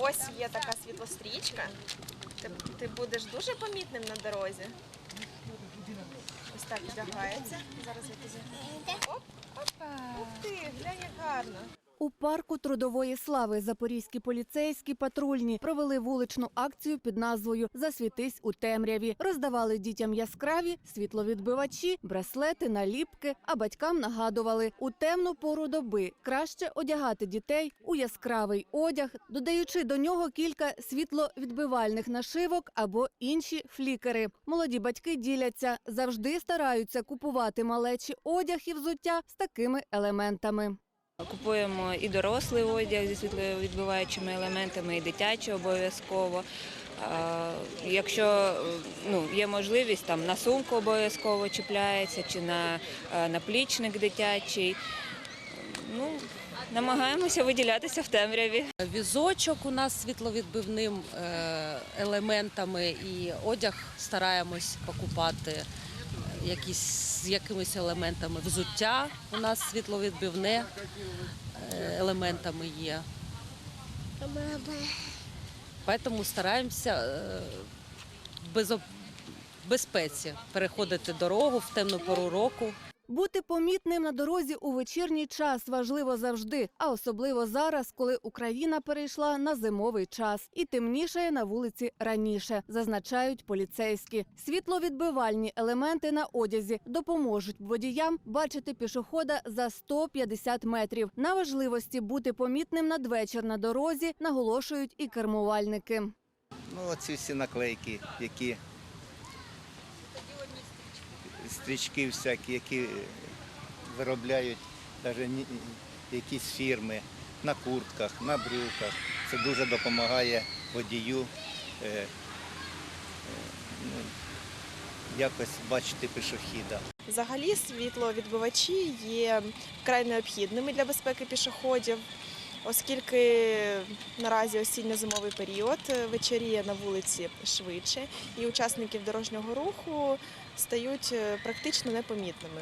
Ось є така світлострічка. Ти, ти будеш дуже помітним на дорозі. Ось так вдягається. Зараз я тобі. Оп, опа. Ух ти, глянь, як гарно. У парку трудової слави запорізькі поліцейські патрульні провели вуличну акцію під назвою Засвітись у темряві. Роздавали дітям яскраві світловідбивачі, браслети, наліпки, а батькам нагадували у темну пору доби краще одягати дітей у яскравий одяг, додаючи до нього кілька світловідбивальних нашивок або інші флікери. Молоді батьки діляться завжди стараються купувати малечі одяг і взуття з такими елементами. Купуємо і дорослий одяг зі світловідбиваючими елементами, і дитячий обов'язково. Якщо ну, є можливість, там на сумку обов'язково чіпляється чи на наплічник дитячий. Ну, намагаємося виділятися в темряві. Візочок у нас світловідбивним е, елементами і одяг стараємось покупати якісь з якимись елементами. Взуття у нас світловідбивне е, елементами є. Тому стараємося е, без безпеці переходити дорогу в темну пору року. Бути помітним на дорозі у вечірній час важливо завжди, а особливо зараз, коли Україна перейшла на зимовий час і темнішає на вулиці раніше, зазначають поліцейські. Світловідбивальні елементи на одязі допоможуть водіям бачити пішохода за 150 метрів. На важливості бути помітним надвечір на дорозі наголошують і кермувальники. Ну, оці всі наклейки, які стрічки всякі, які виробляють навіть якісь фірми на куртках, на брюках. Це дуже допомагає водію е, е, ну, якось бачити пішохіда. Взагалі світловідбивачі є вкрай необхідними для безпеки пішоходів, оскільки наразі осінньо-зимовий період е, вечоріє на вулиці швидше, і учасників дорожнього руху стають е, практично непомітними.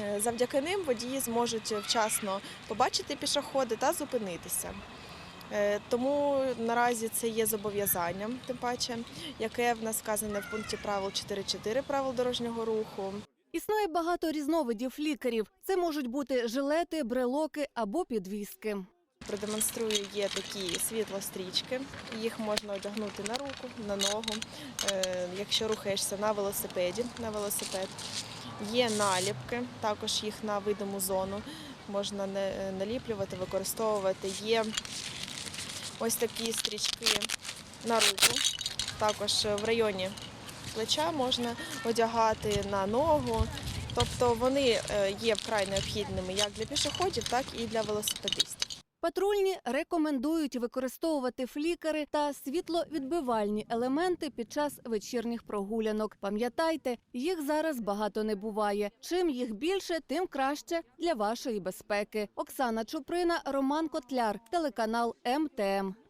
Е, Завдяки ним водії зможуть вчасно побачити пішоходи та зупинитися. Тому наразі це є зобов'язанням, тим паче, яке в нас вказане в пункті правил 4.4 правил дорожнього руху. Існує багато різновидів флікерів. Це можуть бути жилети, брелоки або підвіски. Продемонструю є такі світлострічки. Їх можна одягнути на руку, на ногу, е, якщо рухаєшся на велосипеді, на велосипед. Є наліпки, також їх на видиму зону можна наліплювати, використовувати. Є ось такі стрічки на руку, також в районі плеча можна одягати на ногу. Тобто вони е, є вкрай необхідними як для пішоходів, так і для велосипедистів. Патрульні рекомендують використовувати флікери та світловідбивальні елементи під час вечірніх прогулянок. Пам'ятайте, їх зараз багато не буває. Чим їх більше, тим краще для вашої безпеки. Оксана Чуприна, Роман Котляр, телеканал МТМ.